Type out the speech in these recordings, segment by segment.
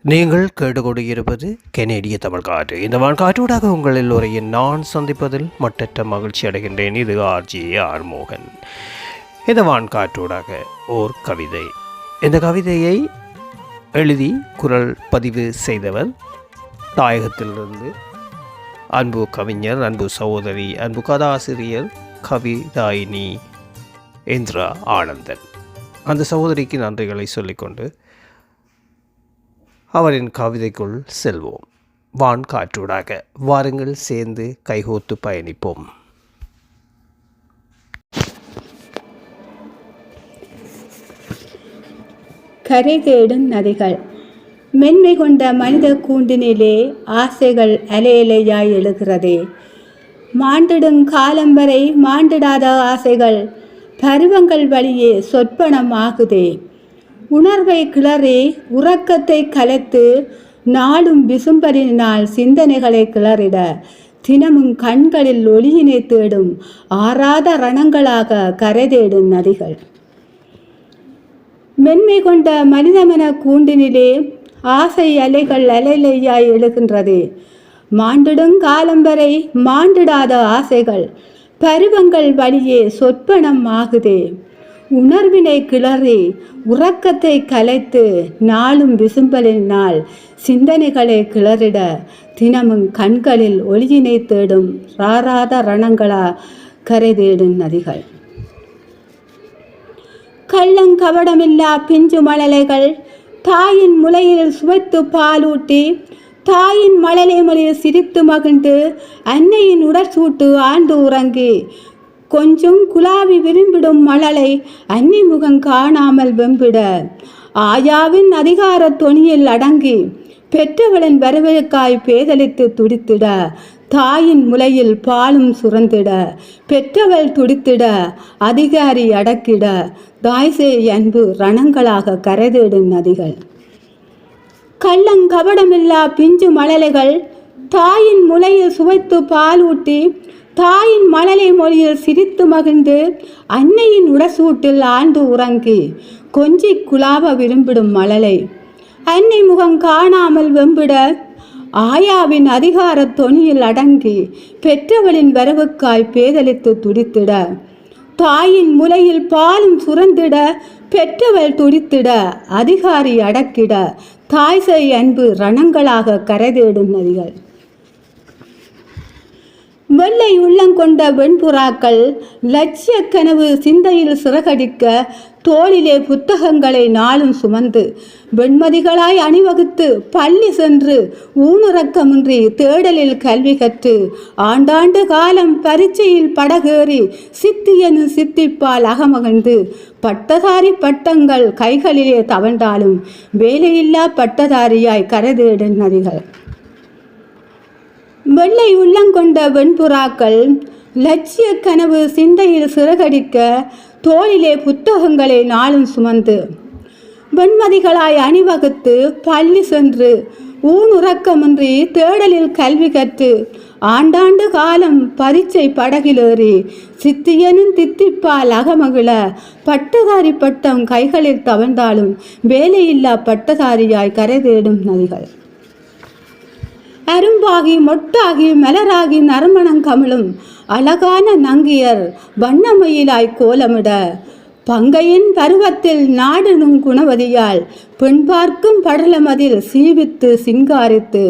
நீங்கள் கேட்டுக்கொண்டிருப்பது கெனேடிய தமிழ் காற்று இந்த வான்காற்றூடாக உங்கள் எல்லோரையும் நான் சந்திப்பதில் மட்டற்ற மகிழ்ச்சி அடைகின்றேன். இது ஆர்ஜி மோகன் இந்த வான்காற்றூடாக ஓர் கவிதை. இந்த கவிதையை எழுதி குரல் பதிவு செய்தவர் தாயகத்திலிருந்து அன்பு கவிஞர் அன்பு சகோதரி அன்பு கதாசிரியர் கவிதாயினி இந்திரா ஆனந்தன். அந்த சகோதரிக்கு நன்றிகளை சொல்லிக்கொண்டு அவரின் கவிதைக்குள் செல்வோம். வான் காற்றூடாக. வாருங்கள் சேர்ந்து கைகோத்து பயணிப்போம். கரை தேடும் நதிகள். மென்மை கொண்ட மனித கூண்டினிலே ஆசைகள் அலையலையாய் எழுகிறதே. மாண்டிடும் காலம் வரை மாண்டிடாத ஆசைகள் பருவங்கள் வழியே சொற்பணம் ஆகுதே உணர்வை கிளறி உறக்கத்தை கலைத்து நாளும் விசும்பரினால் சிந்தனைகளை கிளறிட தினமும் கண்களில் ஒளியினை தேடும் ஆறாத ரணங்களாக கரை தேடும் நதிகள். மென்மை கொண்ட மனிதமன கூண்டினிலே ஆசை அலைகள் அலைலையாய் எழுகின்றது. மாண்டிடும் காலம் வரை மாண்டிடாத ஆசைகள் பருவங்கள் வழியே சொற்பனம் ஆகுதே. உணர்வினை கிளறி உறக்கத்தை கலைத்து நாளும் விசும்பலினால் சிந்தனைகளை கிளறிட தினமும் கண்களில் ஒளியினை தேடும் ராராத ரணங்களா கரை தேடும் நதிகள் கள்ளங்கவடமில்லா பிஞ்சு மழலைகள் தாயின் முலையில் சுவைத்து பாலூட்டி தாயின் மழலை மொழியில் சிரித்து மகிழ்ந்து அன்னையின் உடற்சூட்டு ஆண்டு உறங்கி கொஞ்சம் குலாவி விரும்பிடும் மழலை அன்னி முகம் காணாமல் வெம்பிட. ஆயாவின் அதிகார தொனியில் அடங்கி பெற்றவளின் வரவேற்காய் பேதலித்து துடித்திட. தாயின் முலையில் பாலும் சுரந்திட. பெற்றவள் துடித்திட அதிகாரி அடக்கிட. தாய்சே அன்பு ரணங்களாக கரைதேடும் நதிகள். கள்ளங்கபடமில்லா பிஞ்சு மழலைகள் தாயின் முலையில் சுவைத்து பாலூட்டி தாயின் மழலை மொழியில் சிரித்து மகிழ்ந்து அன்னையின் உடசூட்டில் ஆழ்ந்து உறங்கி கொஞ்சி குழாவ விரும்பிடும் மழலை. அன்னை முகம் காணாமல் வெம்பிட ஆயாவின் அதிகார தொனியில் அடங்கி பெற்றவளின் வரவுக்காய் பேதலித்து துடித்திட. தாயின் முலையில் பாலும் சுரந்திட பெற்றவள் துடித்திட அதிகாரி அடக்கிட. தாய்சை அன்பு ரணங்களாக கரைதேடும் நதிகள். வெள்ளை உள்ளங்கொண்ட வெண்புறாக்கள் லட்சிய கனவு சிந்தையில் சிறகடிக்க தோளிலே புத்தகங்களை நாளும் சுமந்து வெண்மதிகளாய் அணிவகுத்து பள்ளி சென்று ஊனுறக்கமின்றி தேடலில் கல்வி கற்று ஆண்டாண்டு காலம் பரீட்சையில் படகேறி சித்தியனு சித்திப்பால் அகமகிழ்ந்து பட்டதாரி பட்டங்கள் கைகளிலே தவண்டாலும் வேலையில்லா பட்டதாரியாய் கரைதேடும் நதிகள். வெள்ளை உள்ளங்கொண்ட வெண்புறாக்கள் லட்சிய கனவு சிந்தையில் சிறகடிக்க தோளிலே புத்தகங்களை நாளும் சுமந்து. வெண்மதிகளாய் அணிவகுத்து பள்ளி சென்று ஊனுறக்கமின்றி தேடலில் கல்வி கற்று ஆண்டாண்டு காலம் பரீட்சை படகிலேறி சித்தியனும் தித்திப்பால் அகமகிழ பட்டதாரி பட்டம் கைகளில் தவழ்ந்தாலும் வேலையில்லா பட்டதாரியாய் கரை தேடும் நதிகள். அரும்பாகி மொட்டாகி மலராகி நறுமணம் கமிழும் அழகான நங்கியர் வண்ணமயிலாய் கோலமிட. பங்கையின் பருவத்தில் நாடனும் குணவதியால் பெண் பார்க்கும் படலமதில் சீவித்து சிங்காரித்து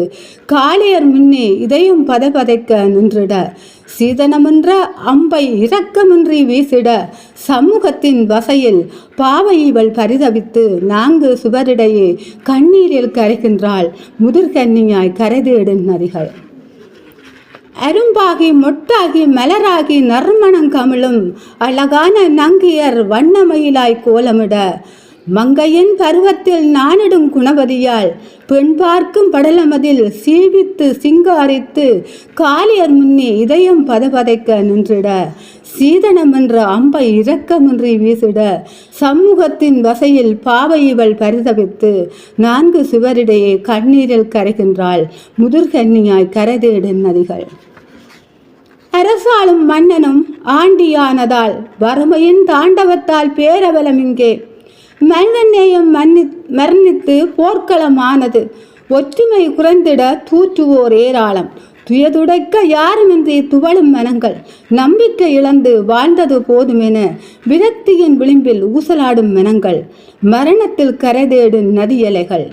காளையர் முன்னே இதயம் பதபதைக்க நின்றிட. சீதனமென்ற அம்பை இரக்கமின்றி வீசிட சமூகத்தின் வசையில் பாவை இவள் பரிதவித்து நான்கு சுவரிடையே கண்ணீரில் கரைகின்றாள் முதிர்கன்னியாய் கரைதேடும் நதிகள். அரும்பாகி மொட்டாகி மலராகி நறுமணம் கமிழும் அழகான நங்கியர் வண்ணமயிலாய் கோலமிட மங்கையின் பருவத்தில் நானிடும் குணவதியால் பெண் பார்க்கும் படலமதில் சீவித்து சிங்காரித்து காளியர் முன்னே இதயம் பதபதைக்க நின்றிட. சீதனம் என்ற அம்பை இரக்கமின்றி வீசிட. சமூகத்தின் வசையில் பாவை இவள் பரிதவித்து நான்கு சுவரிடையே கண்ணீரில் கரைகின்றாள் முதிர்கன்னியாய் கரைதேடும் நதிகள். அரசாளும் மன்னனும் ஆண்டியானதால் வறுமையின் தாண்டவத்தால் பேரபலம் இங்கே மனிதநேயம் மன்னி மரணித்து போர்க்களமானது. ஒற்றுமை குறைந்திட தூற்றுவோர் ஏராளம். துயதுடைக்க யாருமின்றி துவளும் மனங்கள். நம்பிக்கை இழந்து வாழ்ந்தது போதுமென விரக்தியின் விளிம்பில் ஊசலாடும் மனங்கள். மரணத்தில் கரைதேடும் நதியலைகள்.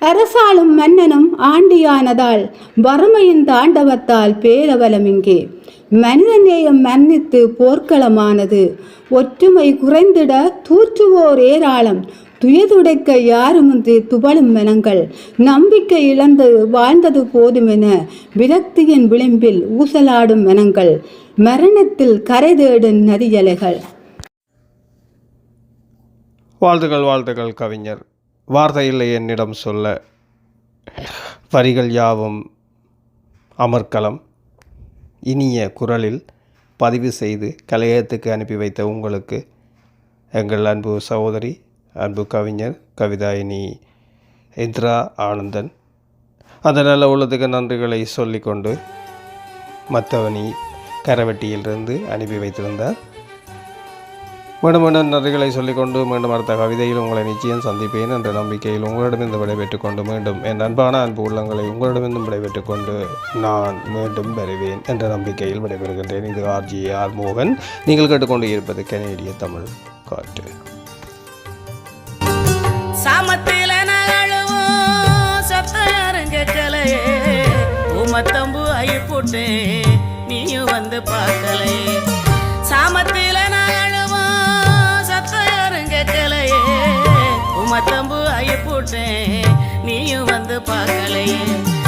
அரசாளும் மன்னனும் ஆண்டியானதால் வறுமையின் தாண்டவத்தால் பேரவலம் இங்கே. மனிதநேயம் மன்னித்து போர்க்களமானது. ஒற்றுமை குறைந்திட தூற்றுவோர் ஏராளம். துயதுடைக்க யாருமின்றி துபளும் மனங்கள் நம்பிக்கை இழந்து வாழ்ந்தது போதுமென விரக்தியின் விளிம்பில் ஊசலாடும் மனங்கள் மரணத்தில் கரை தேடும் நதியலைகள். வாழ்த்துகள் வாழ்த்துகள் கவிஞர். வார்த்தை இல்லை என்னிடம் சொல்ல. வரிகள் யாவும் அமர்க்கலம் இனிய குரலில் பதிவு செய்து கலையகத்துக்கு அனுப்பி வைத்த உங்களுக்கு எங்கள் அன்பு சகோதரி அன்பு கவிஞர் கவிதாயினி இந்திரா ஆனந்தன். அந்த நல்ல உள்ளத்துக்கு நன்றிகளை சொல்லிக்கொண்டு மற்றவனி கரவெட்டியிலிருந்து அனுப்பி வைத்திருந்தார். மீண்டும் மீண்டும் நன்றிகளை சொல்லிக்கொண்டு மீண்டும் அடுத்த கவிதையில் உங்களை நிச்சயம் சந்திப்பேன் என்ற நம்பிக்கையில் உங்களிடமிருந்து விடைபெற்றுக் கொண்டு மீண்டும் என் அன்பான அன்பு உள்ளங்களை உங்களிடமிருந்தும் விடைபெற்றுக் கொண்டு நான் மீண்டும் வருவேன் என்ற நம்பிக்கையில் விடைபெறுகின்றேன். இது ஆர்ஜி ஆர் மோகன். நீங்கள் கேட்டுக்கொண்டு இருப்பது கனேடிய தமிழ் காற்று. சாமத்தில உமத்தம்பு ஐ போட்டு நீயும் வந்து பார்க்கலையே. போட்டேன். நீயும் வந்து பார்க்கலையே.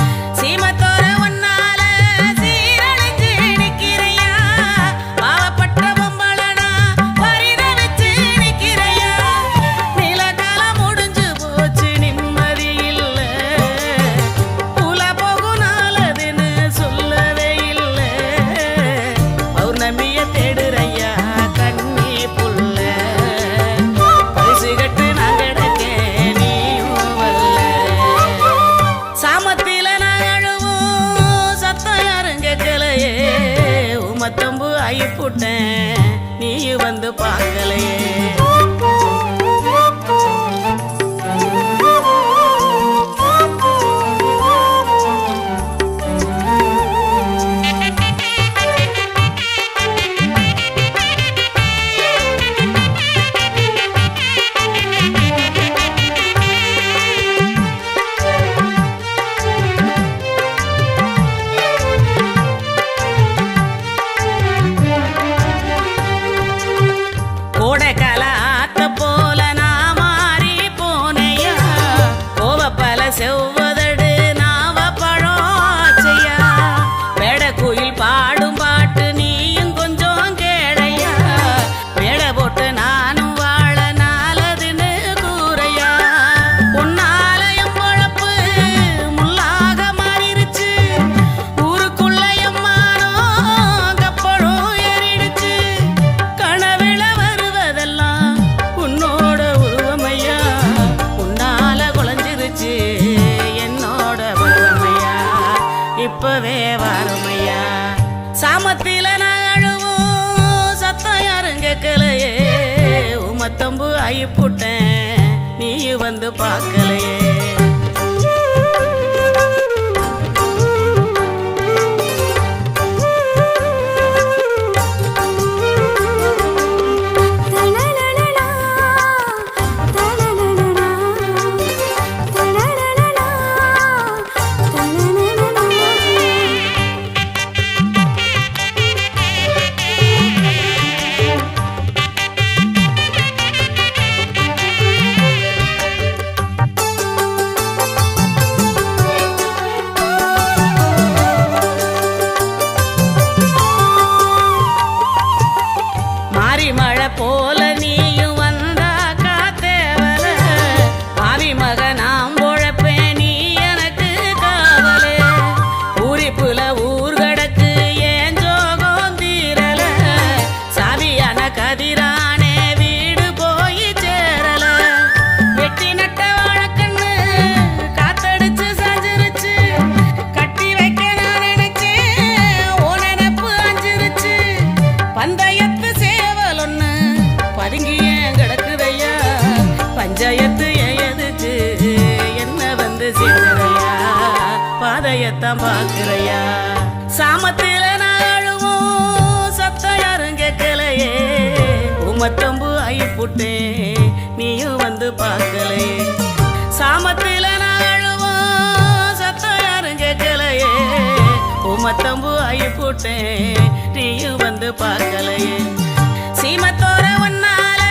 உமத்தம்பு புட்டேன் நீ வந்து பார்க்கலையே. போட்டேன். நீ வந்து பார்க்கலையே. வேலையத்தான் பாக்குறையா சாமத்தில நாழுவும் சத்தம் யாரும் கேட்கலையே. உமத்தம்பு ஐ புட்டேன் நீயும் வந்து பார்க்கலையே. சாமத்தில நாழுவும் சத்தம் யாரும் கேட்கலையே. உமத்தம்பு ஐ புட்டேன் நீயும் வந்து பார்க்கலையே. சீமத்தோர ஒன்னால